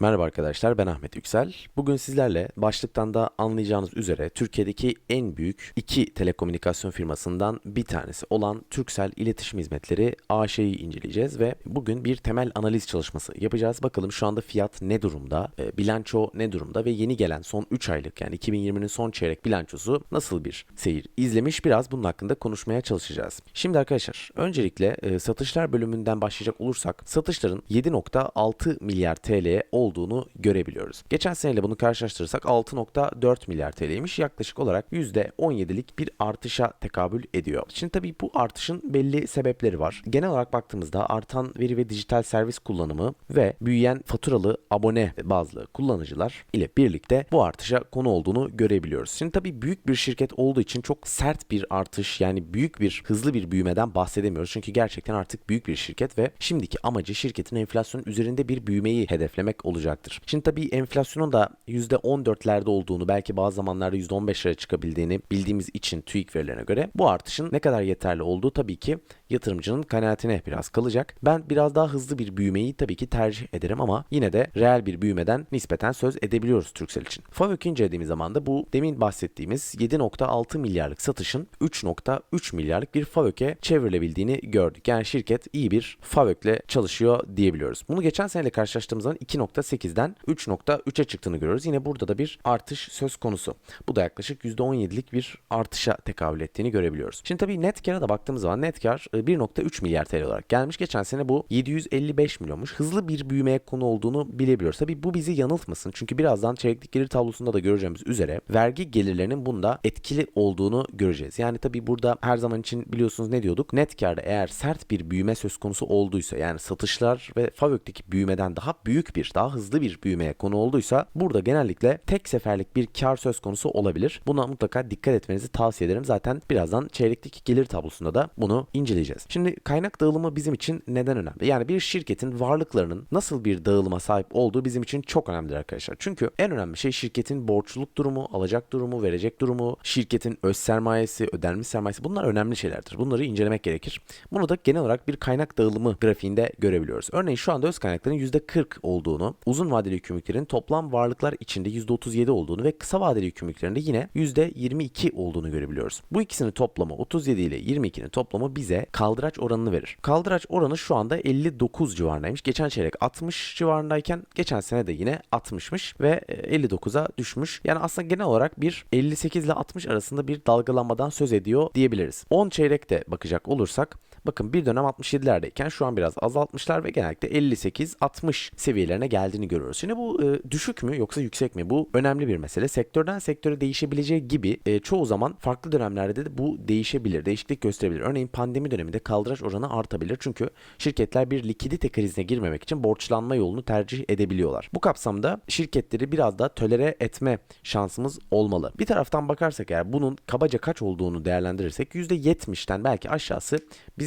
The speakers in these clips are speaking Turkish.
Merhaba arkadaşlar ben Ahmet Yüksel. Bugün sizlerle başlıktan da anlayacağınız üzere Türkiye'deki en büyük iki telekomünikasyon firmasından bir tanesi olan Turkcell İletişim Hizmetleri AŞ'yi inceleyeceğiz ve bugün bir temel analiz çalışması yapacağız. Bakalım şu anda fiyat ne durumda, e, bilanço ne durumda ve yeni gelen son 3 aylık yani 2020'nin son çeyrek bilançosu nasıl bir seyir izlemiş biraz bunun hakkında konuşmaya çalışacağız. Şimdi arkadaşlar öncelikle e, satışlar bölümünden başlayacak olursak satışların 7.6 milyar TL'ye olduğunu görebiliyoruz. Geçen seneyle bunu karşılaştırırsak 6.4 milyar TL'ymiş. Yaklaşık olarak %17'lik bir artışa tekabül ediyor. Şimdi tabii bu artışın belli sebepleri var. Genel olarak baktığımızda artan veri ve dijital servis kullanımı ve büyüyen faturalı abone bazlı kullanıcılar ile birlikte bu artışa konu olduğunu görebiliyoruz. Şimdi tabii büyük bir şirket olduğu için çok sert bir artış yani büyük bir hızlı bir büyümeden bahsedemiyoruz. Çünkü gerçekten artık büyük bir şirket ve şimdiki amacı şirketin enflasyonun üzerinde bir büyümeyi hedeflemek olacaktır. Şimdi tabii enflasyonun da %14'lerde olduğunu belki bazı zamanlarda %15'lere çıkabildiğini bildiğimiz için TÜİK verilerine göre bu artışın ne kadar yeterli olduğu tabii ki yatırımcının kanaatine biraz kalacak. Ben biraz daha hızlı bir büyümeyi tabii ki tercih ederim ama yine de reel bir büyümeden nispeten söz edebiliyoruz Turkcell için. FAVÖK'ü incelediğimiz zaman da bu demin bahsettiğimiz 7.6 milyarlık satışın 3.3 milyarlık bir FAVÖK'e çevrilebildiğini gördük. Yani şirket iyi bir FAVÖK'le çalışıyor diyebiliyoruz. Bunu geçen seneyle karşılaştırdığımız zaman 2.8'den 3.3'e çıktığını görüyoruz. Yine burada da bir artış söz konusu. Bu da yaklaşık %17'lik bir artışa tekabül ettiğini görebiliyoruz. Şimdi tabii net kar'a da baktığımız zaman net kar 1.3 milyar TL olarak gelmiş. Geçen sene bu 755 milyonmuş. Hızlı bir büyümeye konu olduğunu bilebiliyoruz. Tabii bu bizi yanıltmasın. Çünkü birazdan çeyreklik gelir tablosunda da göreceğimiz üzere vergi gelirlerinin bunda etkili olduğunu göreceğiz. Yani tabii burada her zaman için biliyorsunuz ne diyorduk? Net karda eğer sert bir büyüme söz konusu olduysa yani satışlar ve FAVÖK'teki büyümeden daha büyük bir, daha hızlı bir büyümeye konu olduysa burada genellikle tek seferlik bir kar söz konusu olabilir. Buna mutlaka dikkat etmenizi tavsiye ederim. Zaten birazdan çeyreklik gelir tablosunda da bunu inceleyeceğiz. Şimdi kaynak dağılımı bizim için neden önemli? Yani bir şirketin varlıklarının nasıl bir dağılıma sahip olduğu bizim için çok önemlidir arkadaşlar. Çünkü en önemli şey şirketin borçluluk durumu, alacak durumu, verecek durumu, şirketin öz sermayesi, ödenmiş sermayesi bunlar önemli şeylerdir. Bunları incelemek gerekir. Bunu da genel olarak bir kaynak dağılımı grafiğinde görebiliyoruz. Örneğin şu anda öz kaynakların %40 olduğunu, uzun vadeli yükümlülüklerin toplam varlıklar içinde %37 olduğunu ve kısa vadeli yükümlülüklerinde yine %22 olduğunu görebiliyoruz. Bu ikisinin toplamı 37 ile 22'nin toplamı bize kaldıraç oranını verir. Kaldıraç oranı şu anda 59 civarındaymış. Geçen çeyrek 60 civarındayken geçen sene de yine 60'mış ve 59'a düşmüş. Yani aslında genel olarak bir 58 ile 60 arasında bir dalgalanmadan söz ediyor diyebiliriz. 10 çeyrekte bakacak olursak Bakın bir dönem 67'lerdeyken şu an biraz azaltmışlar ve genellikle 58-60 seviyelerine geldiğini görüyoruz. Şimdi bu e, düşük mü yoksa yüksek mi? Bu önemli bir mesele. Sektörden sektöre değişebileceği gibi e, çoğu zaman farklı dönemlerde de bu değişebilir, değişiklik gösterebilir. Örneğin pandemi döneminde kaldıraç oranı artabilir. Çünkü şirketler bir likidite krizine girmemek için borçlanma yolunu tercih edebiliyorlar. Bu kapsamda şirketleri biraz daha tölere etme şansımız olmalı. Bir taraftan bakarsak eğer bunun kabaca kaç olduğunu değerlendirirsek %70'ten belki aşağısı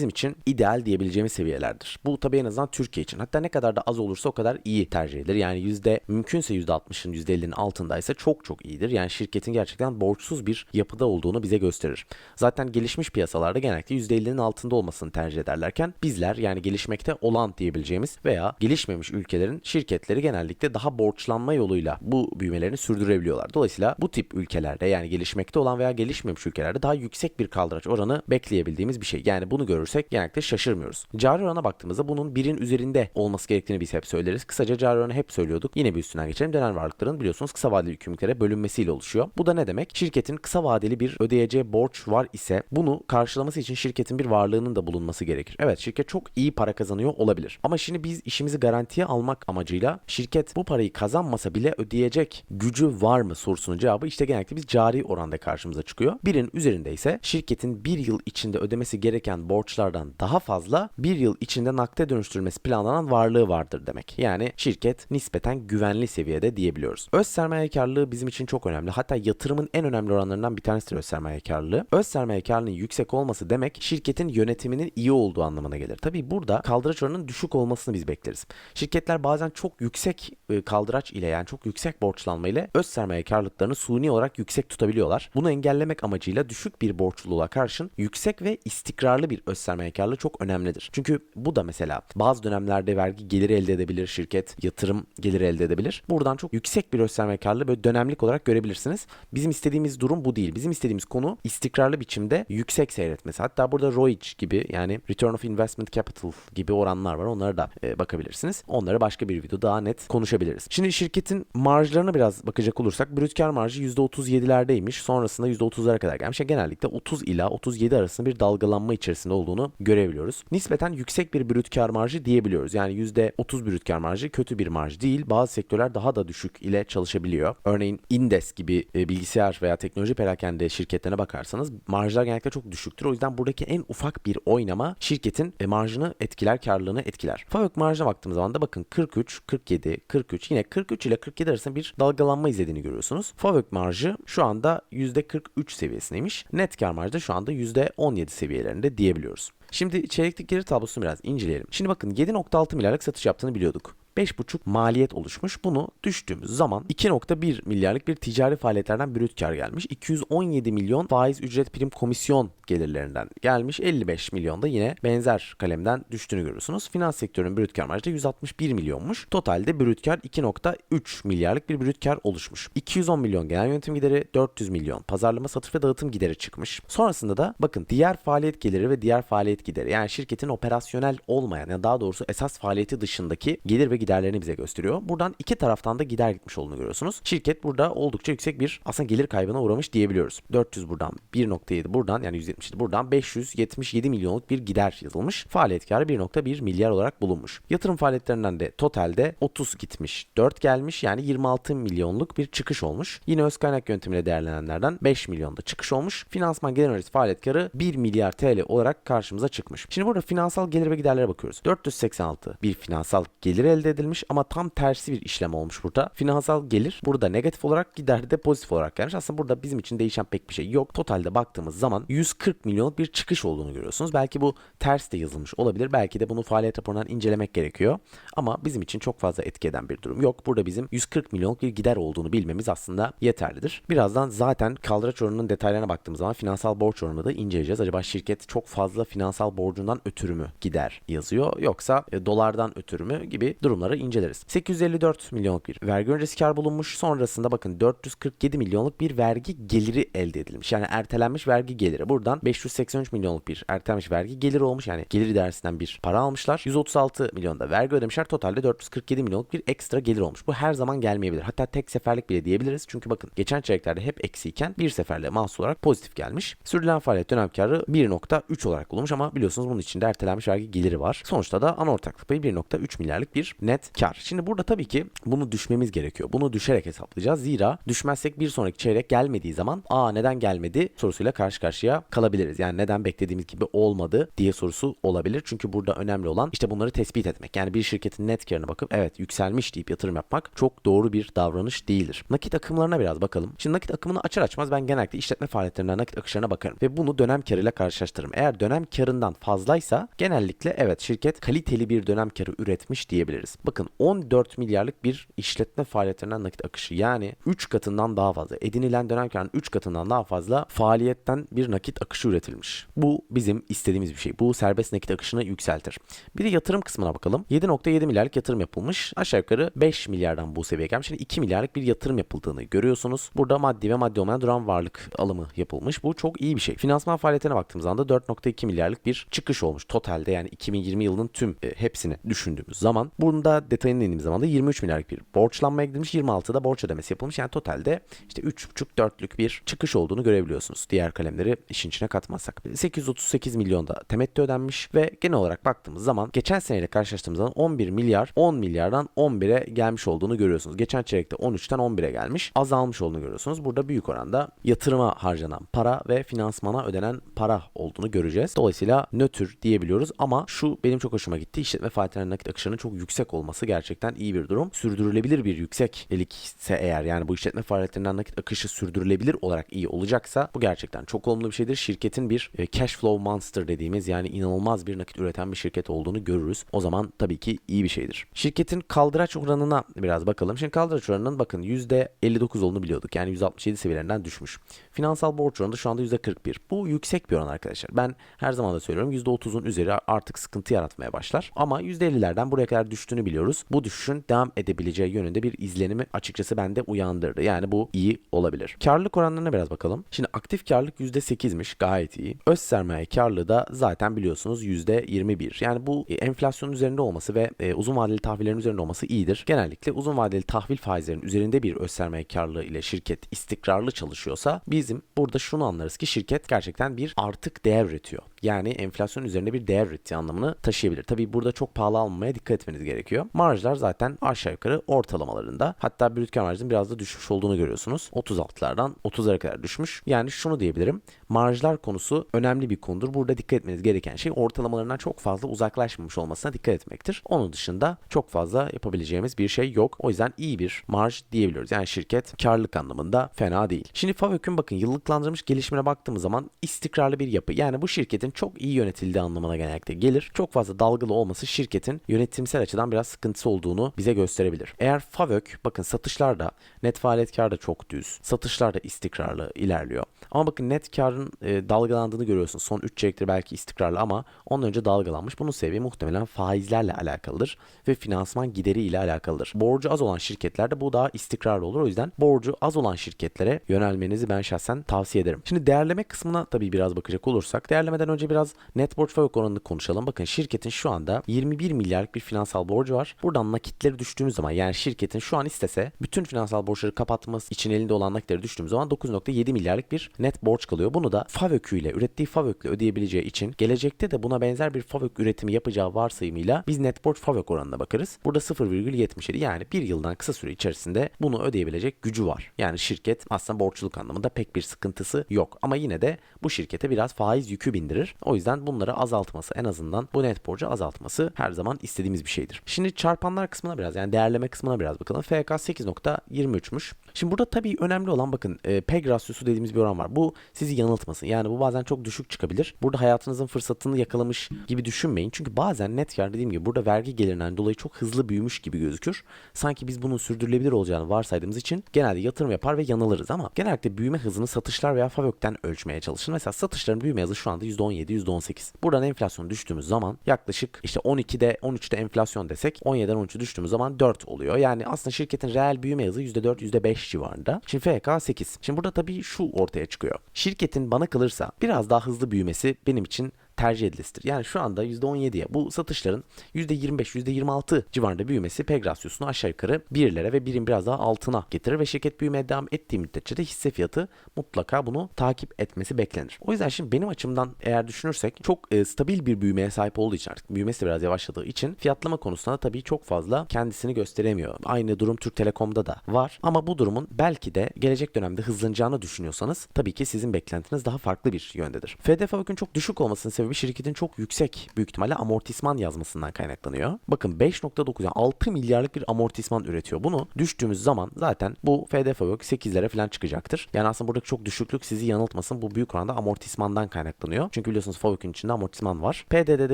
bizim için ideal diyebileceğimiz seviyelerdir. Bu tabii en azından Türkiye için. Hatta ne kadar da az olursa o kadar iyi tercih edilir. Yani yüzde mümkünse %60'ın %50'nin altındaysa çok çok iyidir. Yani şirketin gerçekten borçsuz bir yapıda olduğunu bize gösterir. Zaten gelişmiş piyasalarda genellikle %50'nin altında olmasını tercih ederlerken bizler yani gelişmekte olan diyebileceğimiz veya gelişmemiş ülkelerin şirketleri genellikle daha borçlanma yoluyla bu büyümelerini sürdürebiliyorlar. Dolayısıyla bu tip ülkelerde yani gelişmekte olan veya gelişmemiş ülkelerde daha yüksek bir kaldıraç oranı bekleyebildiğimiz bir şey. Yani bunu görürsek genellikle şaşırmıyoruz. Cari orana baktığımızda bunun birin üzerinde olması gerektiğini biz hep söyleriz. Kısaca cari oranı hep söylüyorduk. Yine bir üstünden geçelim. Dönen varlıkların biliyorsunuz kısa vadeli yükümlülüklere bölünmesiyle oluşuyor. Bu da ne demek? Şirketin kısa vadeli bir ödeyeceği borç var ise bunu karşılaması için şirketin bir varlığının da bulunması gerekir. Evet şirket çok iyi para kazanıyor olabilir. Ama şimdi biz işimizi garantiye almak amacıyla şirket bu parayı kazanmasa bile ödeyecek gücü var mı sorusunun cevabı işte genellikle biz cari oranda karşımıza çıkıyor. Birin üzerinde ise şirketin bir yıl içinde ödemesi gereken borçlardan daha fazla bir yıl içinde nakde dönüştürülmesi planlanan varlığı vardır demek. Yani şirket nispeten güvenli seviyede diyebiliyoruz. Öz sermaye karlılığı bizim için çok önemli. Hatta yatırımın en önemli oranlarından bir tanesidir öz sermaye karlılığı. Öz sermaye karlılığının yüksek olması demek şirketin yönetiminin iyi olduğu anlamına gelir. Tabii burada kaldıraç oranının düşük olmasını biz bekleriz. Şirketler bazen çok yüksek e, kaldıraç ile yani çok yüksek borçlanma ile öz sermaye karlılıklarını suni olarak yüksek tutabiliyorlar. Bunu engellemek amacıyla düşük bir borçluluğa karşın yüksek ve istikrarlı bir öz karlılığı çok önemlidir. Çünkü bu da mesela bazı dönemlerde vergi geliri elde edebilir şirket, yatırım geliri elde edebilir. Buradan çok yüksek bir gösterme karlılığı böyle dönemlik olarak görebilirsiniz. Bizim istediğimiz durum bu değil. Bizim istediğimiz konu istikrarlı biçimde yüksek seyretmesi. Hatta burada ROIC gibi yani Return of Investment Capital gibi oranlar var. Onlara da e, bakabilirsiniz. Onları başka bir video daha net konuşabiliriz. Şimdi şirketin marjlarına biraz bakacak olursak brüt kar marjı %37'lerdeymiş. Sonrasında %30'lara kadar gelmiş. Yani genellikle 30 ila 37 arasında bir dalgalanma içerisinde olduğunu görebiliyoruz. Nispeten yüksek bir brüt kar marjı diyebiliyoruz. Yani %30 brüt kar marjı kötü bir marj değil. Bazı sektörler daha da düşük ile çalışabiliyor. Örneğin Indes gibi e, bilgisayar veya teknoloji perakende şirketlerine bakarsanız marjlar genellikle çok düşüktür. O yüzden buradaki en ufak bir oynama şirketin e, marjını etkiler, karlılığını etkiler. Fabrik marjına baktığımız zaman da bakın 43, 47, 43 yine 43 ile 47 arasında bir dalgalanma izlediğini görüyorsunuz. Fabrik marjı şu anda %43 seviyesindeymiş. Net kar marjı da şu anda %17 seviyelerinde diyebiliyoruz. Şimdi çeyreklik gelir tablosunu biraz inceleyelim. Şimdi bakın 7.6 milyarlık satış yaptığını biliyorduk. 5,5 maliyet oluşmuş. Bunu düştüğümüz zaman 2.1 milyarlık bir ticari faaliyetlerden brüt kar gelmiş. 217 milyon faiz ücret prim komisyon gelirlerinden gelmiş. 55 milyon da yine benzer kalemden düştüğünü görüyorsunuz. Finans sektörünün brüt kar marjı da 161 milyonmuş. Totalde brüt kar 2.3 milyarlık bir brüt kar oluşmuş. 210 milyon genel yönetim gideri, 400 milyon pazarlama, satış ve dağıtım gideri çıkmış. Sonrasında da bakın diğer faaliyet geliri ve diğer faaliyet gideri yani şirketin operasyonel olmayan yani daha doğrusu esas faaliyeti dışındaki gelir ve giderlerini bize gösteriyor. Buradan iki taraftan da gider gitmiş olduğunu görüyorsunuz. Şirket burada oldukça yüksek bir aslında gelir kaybına uğramış diyebiliyoruz. 400 buradan 1.7 buradan yani 177 buradan 577 milyonluk bir gider yazılmış. Faaliyet karı 1.1 milyar olarak bulunmuş. Yatırım faaliyetlerinden de totalde 30 gitmiş 4 gelmiş yani 26 milyonluk bir çıkış olmuş. Yine öz kaynak yöntemiyle değerlenenlerden 5 milyonda çıkış olmuş. Finansman gelir öncesi faaliyet karı 1 milyar TL olarak karşımıza çıkmış. Şimdi burada finansal gelir ve giderlere bakıyoruz. 486 bir finansal gelir elde edilmiş ama tam tersi bir işlem olmuş burada. Finansal gelir burada negatif olarak giderde de pozitif olarak gelmiş. Aslında burada bizim için değişen pek bir şey yok. Totalde baktığımız zaman 140 milyonluk bir çıkış olduğunu görüyorsunuz. Belki bu ters de yazılmış olabilir. Belki de bunu faaliyet raporundan incelemek gerekiyor. Ama bizim için çok fazla etki eden bir durum yok. Burada bizim 140 milyonluk bir gider olduğunu bilmemiz aslında yeterlidir. Birazdan zaten kaldıraç oranının detaylarına baktığımız zaman finansal borç oranını da inceleyeceğiz. Acaba şirket çok fazla finansal borcundan ötürü mü gider yazıyor yoksa e, dolardan ötürü mü gibi durumları inceleriz. 854 milyonluk bir vergi öncesi kar bulunmuş. Sonrasında bakın 447 milyonluk bir vergi geliri elde edilmiş. Yani ertelenmiş vergi geliri. Buradan 583 milyonluk bir ertelenmiş vergi geliri olmuş. Yani gelir idaresinden bir para almışlar. 136 milyonda vergi ödemişler. Totalde 447 milyonluk bir ekstra gelir olmuş. Bu her zaman gelmeyebilir. Hatta tek seferlik bile diyebiliriz. Çünkü bakın geçen çeyreklerde hep eksiyken bir seferle mahsul olarak pozitif gelmiş. Sürdürülen faaliyet dönem karı 1.3 olarak bulunmuş ama biliyorsunuz bunun içinde ertelenmiş vergi geliri var. Sonuçta da ana ortaklık payı 1.3 milyarlık bir net kar. Şimdi burada tabii ki bunu düşmemiz gerekiyor. Bunu düşerek hesaplayacağız. Zira düşmezsek bir sonraki çeyrek gelmediği zaman aa neden gelmedi sorusuyla karşı karşıya kalabiliriz. Yani neden beklediğimiz gibi olmadı diye sorusu olabilir. Çünkü burada önemli olan işte bunları tespit etmek. Yani bir şirketin net karına bakıp evet yükselmiş deyip yatırım yapmak çok doğru bir davranış değildir. Nakit akımlarına biraz bakalım. Şimdi nakit akımını açar açmaz ben genellikle işletme faaliyetlerinden nakit akışlarına bakarım ve bunu dönem karıyla karşılaştırırım. Eğer dönem karından fazlaysa genellikle evet şirket kaliteli bir dönem karı üretmiş diyebiliriz. Bakın 14 milyarlık bir işletme faaliyetlerinden nakit akışı yani 3 katından daha fazla edinilen dönem karının 3 katından daha fazla faaliyetten bir nakit akışı üretilmiş. Bu bizim istediğimiz bir şey. Bu serbest nakit akışını yükseltir. Bir de yatırım kısmına bakalım. 7.7 milyarlık yatırım yapılmış. Aşağı yukarı 5 milyardan bu seviyeye gelmiş. Şimdi 2 milyarlık bir yatırım yapıldığını görüyorsunuz. Burada maddi ve maddi olmayan duran varlık alımı yapılmış. Bu çok iyi bir şey. Finansman faaliyetine baktığımız anda 4.2 milyarlık bir çıkış olmuş. Totalde yani 2020 yılının tüm e, hepsini düşündüğümüz zaman. Bunda detayına indiğimiz zaman da 23 milyarlık bir borçlanmaya gidilmiş. 26'da borç ödemesi yapılmış. Yani totalde işte 3.5-4'lük bir çıkış olduğunu görebiliyorsunuz. Diğer kalemleri işin içine katmazsak. 838 milyonda temettü ödenmiş ve genel olarak baktığımız zaman geçen seneyle karşılaştığımız zaman 11 milyar 10 milyardan 11'e gelmiş olduğunu görüyorsunuz. Geçen çeyrekte 13'ten 11'e gelmiş. Azalmış olduğunu görüyorsunuz. Burada büyük oranda yatırıma harcanan para ve finansmana ödenen para olduğunu göreceğiz. Dolayısıyla nötr diyebiliyoruz ama şu benim çok hoşuma gitti. İşletme faaliyetlerinin nakit akışının çok yüksek olması gerçekten iyi bir durum. Sürdürülebilir bir yükseklikse eğer yani bu işletme faaliyetlerinden nakit akışı sürdürülebilir olarak iyi olacaksa bu gerçekten çok olumlu bir şeydir. Şirketin bir e, cash flow monster dediğimiz yani inanılmaz bir nakit üreten bir şirket olduğunu görürüz. O zaman tabii ki iyi bir şeydir. Şirketin kaldıraç oranına biraz bakalım. Şimdi kaldıraç oranının bakın %59 olduğunu biliyorduk. Yani 167 seviyelerinden düşmüş. Finansal borç oranı da şu anda %41. Bu yüksek bir oran arkadaşlar. Ben her zaman da söylüyorum %30'un üzeri artık sıkıntı yaratmaya başlar. Ama %50'lerden buraya kadar düştüğünü biliyoruz. Bu düşüşün devam edebileceği yönünde bir izlenimi açıkçası bende uyandırdı. Yani bu iyi olabilir. Karlılık oranlarına biraz bakalım. Şimdi aktif karlılık %8'miş gayet iyi. Öz sermaye karlılığı da zaten biliyorsunuz %21. Yani bu e, enflasyonun üzerinde olması ve e, uzun vadeli tahvillerin üzerinde olması iyidir. Genellikle uzun vadeli tahvil faizlerinin üzerinde bir öz sermaye karlılığı ile şirket istikrarlı çalışıyorsa bizim burada şunu anlarız ki şirket gerçekten bir artık değer üretiyor. Yani enflasyon üzerinde bir değer ürettiği anlamını taşıyabilir. Tabii burada çok pahalı almamaya dikkat etmeniz gerekiyor. Marjlar zaten aşağı yukarı ortalamalarında. Hatta brüt kar marjının biraz da düşmüş olduğunu görüyorsunuz. 36'lardan 30'lara kadar düşmüş. Yani şunu diyebilirim. Marjlar konusu önemli bir konudur. Burada dikkat etmeniz gereken şey ortalamalarından çok fazla uzaklaşmamış olmasına dikkat etmektir. Onun dışında çok fazla yapabileceğimiz bir şey yok. O yüzden iyi bir marj diyebiliyoruz. Yani şirket karlılık anlamında fena değil. Şimdi FAVÖK'ün bakın yıllıklandırılmış gelişimine baktığımız zaman istikrarlı bir yapı. Yani bu şirketin çok iyi yönetildiği anlamına genellikle gelir. Çok fazla dalgalı olması şirketin yönetimsel açıdan biraz sıkıntısı olduğunu bize gösterebilir. Eğer FAVÖK bakın satışlarda net faaliyet kar da çok düz. Satışlar da istikrarlı ilerliyor. Ama bakın net karın e, dalgalandığını görüyorsunuz. Son 3 çeyrektir belki istikrarlı ama ondan önce dalgalanmış. Bunun sebebi muhtemelen faizlerle alakalıdır ve finansman gideri ile alakalıdır. Borcu az olan şirketlerde bu daha istikrarlı olur. O yüzden borcu az olan şirketlere yönelmenizi ben şahsen tavsiye ederim. Şimdi değerleme kısmına tabii biraz bakacak olursak değerlemeden önce biraz net borç fabrik oranını konuşalım. Bakın şirketin şu anda 21 milyarlık bir finansal borcu var. Buradan nakitleri düştüğümüz zaman yani şirketin şu an istese bütün finansal borçları kapatması için elinde olan nakitleri düştüğümüz zaman 9.7 milyarlık bir net borç kalıyor. Bunu da FAVÖK ile ürettiği FAVÖK ile ödeyebileceği için gelecekte de buna benzer bir FAVÖK üretimi yapacağı varsayımıyla biz net borç FAVÖK oranına bakarız. Burada 0,77 yani bir yıldan kısa süre içerisinde bunu ödeyebilecek gücü var. Yani şirket aslında borçluluk anlamında pek bir sıkıntısı yok. Ama yine de bu şirkete biraz faiz yükü bindirir. O yüzden bunları azaltması en azından bu net borcu azaltması her zaman istediğimiz bir şeydir. Şimdi çarpanlar kısmına biraz yani değerleme kısmına biraz bakalım. FK 8.23'müş. Şimdi burada tabii önemli olan bakın e, PEG rasyosu dediğimiz bir oran var. Bu sizi yanıltmasın. Yani bu bazen çok düşük çıkabilir. Burada hayatınızın fırsatını yakalamış gibi düşünmeyin. Çünkü bazen net kar dediğim gibi burada vergi gelirinden dolayı çok hızlı büyümüş gibi gözükür. Sanki biz bunun sürdürülebilir olacağını varsaydığımız için genelde yatırım yapar ve yanılırız ama genellikle büyüme hızını satışlar veya FAVÖK'ten ölçmeye çalışın. Mesela satışların büyüme hızı şu anda %17, %18. Buradan enflasyon düştüğümüz zaman yaklaşık işte 12'de 13'te enflasyon desek 17'den 13'e düştüğümüz zaman 4 oluyor. Yani aslında şirketin reel büyüme hızı %4, %5 civarında. Şimdi FK 8. Şimdi burada tabii şu ortaya çıkıyor. Şirketin bana kalırsa biraz daha hızlı büyümesi benim için tercih edilisidir. Yani şu anda %17'ye bu satışların %25, %26 civarında büyümesi PEG rasyosunu aşağı yukarı birlere ve birin biraz daha altına getirir ve şirket büyümeye devam ettiği müddetçe de hisse fiyatı mutlaka bunu takip etmesi beklenir. O yüzden şimdi benim açımdan eğer düşünürsek çok e, stabil bir büyümeye sahip olduğu için artık büyümesi biraz yavaşladığı için fiyatlama konusunda tabii çok fazla kendisini gösteremiyor. Aynı durum Türk Telekom'da da var ama bu durumun belki de gelecek dönemde hızlanacağını düşünüyorsanız tabii ki sizin beklentiniz daha farklı bir yöndedir. FDF bakın çok düşük olmasının sebebi şirketin çok yüksek büyük ihtimalle amortisman yazmasından kaynaklanıyor. Bakın 5.9 yani 6 milyarlık bir amortisman üretiyor. Bunu düştüğümüz zaman zaten bu FDF yok 8'lere falan çıkacaktır. Yani aslında buradaki çok düşüklük sizi yanıltmasın. Bu büyük oranda amortismandan kaynaklanıyor. Çünkü biliyorsunuz FAVÖK'ün içinde amortisman var. PDD'de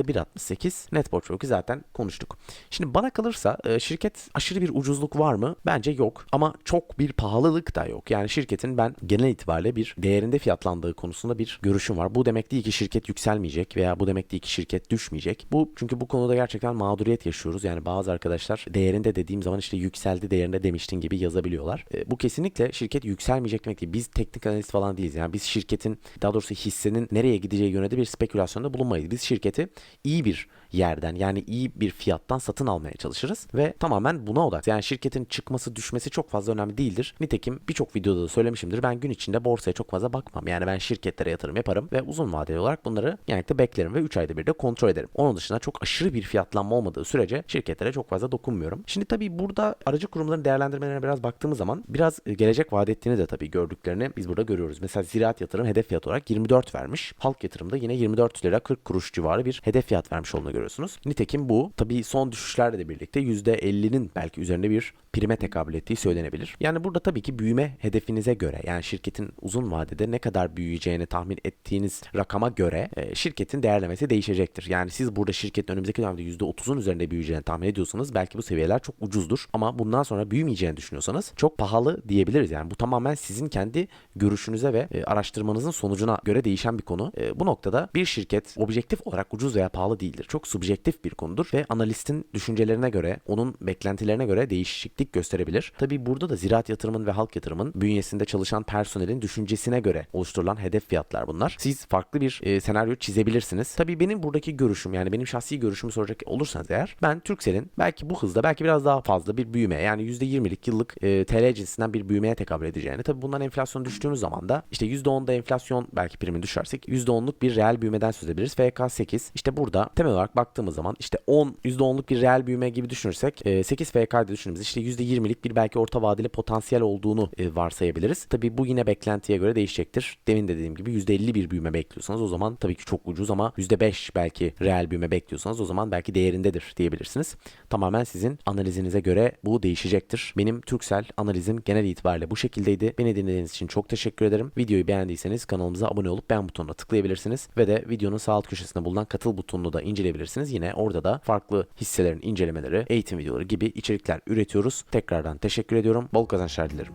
1.68 net borç zaten konuştuk. Şimdi bana kalırsa e, şirket aşırı bir ucuzluk var mı? Bence yok. Ama çok bir pahalılık da yok. Yani şirketin ben genel itibariyle bir değerinde fiyatlandığı konusunda bir görüşüm var. Bu demek değil ki şirket yükselmeyecek veya bu demek değil ki şirket düşmeyecek. Bu çünkü bu konuda gerçekten mağduriyet yaşıyoruz. Yani bazı arkadaşlar değerinde dediğim zaman işte yükseldi değerinde demiştin gibi yazabiliyorlar. E, bu kesinlikle şirket yükselmeyecek demek değil. Biz teknik analist falan değiliz. Yani biz şirketin daha doğrusu hissenin nereye gideceği yönünde bir spekülasyonda bulunmayız. Biz şirketi iyi bir yerden yani iyi bir fiyattan satın almaya çalışırız ve tamamen buna odak. Yani şirketin çıkması düşmesi çok fazla önemli değildir. Nitekim birçok videoda da söylemişimdir. Ben gün içinde borsaya çok fazla bakmam. Yani ben şirketlere yatırım yaparım ve uzun vadeli olarak bunları sürekli beklerim ve 3 ayda bir de kontrol ederim. Onun dışında çok aşırı bir fiyatlanma olmadığı sürece şirketlere çok fazla dokunmuyorum. Şimdi tabii burada aracı kurumların değerlendirmelerine biraz baktığımız zaman biraz e, gelecek vaat ettiğini de tabii gördüklerini biz burada görüyoruz. Mesela Ziraat Yatırım hedef fiyat olarak 24 vermiş. Halk Yatırım'da yine 24 lira 40 kuruş civarı bir hedef fiyat vermiş olduğunu görüyorsunuz. Nitekim bu tabii son düşüşlerle de birlikte %50'nin belki üzerinde bir prime tekabül ettiği söylenebilir. Yani burada tabii ki büyüme hedefinize göre yani şirketin uzun vadede ne kadar büyüyeceğini tahmin ettiğiniz rakama göre e, şirketin değerlemesi değişecektir. Yani siz burada şirketin önümüzdeki dönemde %30'un üzerinde büyüyeceğini tahmin ediyorsanız belki bu seviyeler çok ucuzdur. Ama bundan sonra büyümeyeceğini düşünüyorsanız çok pahalı diyebiliriz. Yani bu tamamen sizin kendi görüşünüze ve e, araştırmanızın sonucuna göre değişen bir konu. E, bu noktada bir şirket objektif olarak ucuz veya pahalı değildir. Çok subjektif bir konudur ve analistin düşüncelerine göre, onun beklentilerine göre değişiklik gösterebilir. Tabii burada da ziraat yatırımın ve halk yatırımın bünyesinde çalışan personelin düşüncesine göre oluşturulan hedef fiyatlar bunlar. Siz farklı bir e, senaryo çizebilirsiniz. Tabii benim buradaki görüşüm yani benim şahsi görüşümü soracak olursanız eğer ben Turkcell'in belki bu hızda belki biraz daha fazla bir büyüme yani %20'lik yıllık e, TL cinsinden bir büyümeye tekabül edeceğini tabii bundan enflasyon düştüğümüz zaman da işte %10'da enflasyon belki primini düşersek %10'luk bir reel büyümeden söz edebiliriz. FK 8 işte burada temel olarak baktığımız zaman işte 10 %10'luk bir reel büyüme gibi düşünürsek e, 8 FK diye düşündüğümüz işte %20'lik bir belki orta vadeli potansiyel olduğunu e, varsayabiliriz. Tabii bu yine beklentiye göre değişecektir. Demin de dediğim gibi %50 bir büyüme bekliyorsanız o zaman tabii ki çok ucuz ama %5 belki reel büyüme bekliyorsanız o zaman belki değerindedir diyebilirsiniz. Tamamen sizin analizinize göre bu değişecektir. Benim Turkcell analizim genel itibariyle bu şekildeydi. Beni dinlediğiniz için çok teşekkür ederim. Videoyu beğendiyseniz kanalımıza abone olup beğen butonuna tıklayabilirsiniz ve de videonun sağ alt köşesinde bulunan katıl butonunu da inceleyebilirsiniz. Yine orada da farklı hisselerin incelemeleri, eğitim videoları gibi içerikler üretiyoruz. Tekrardan teşekkür ediyorum. Bol kazançlar dilerim.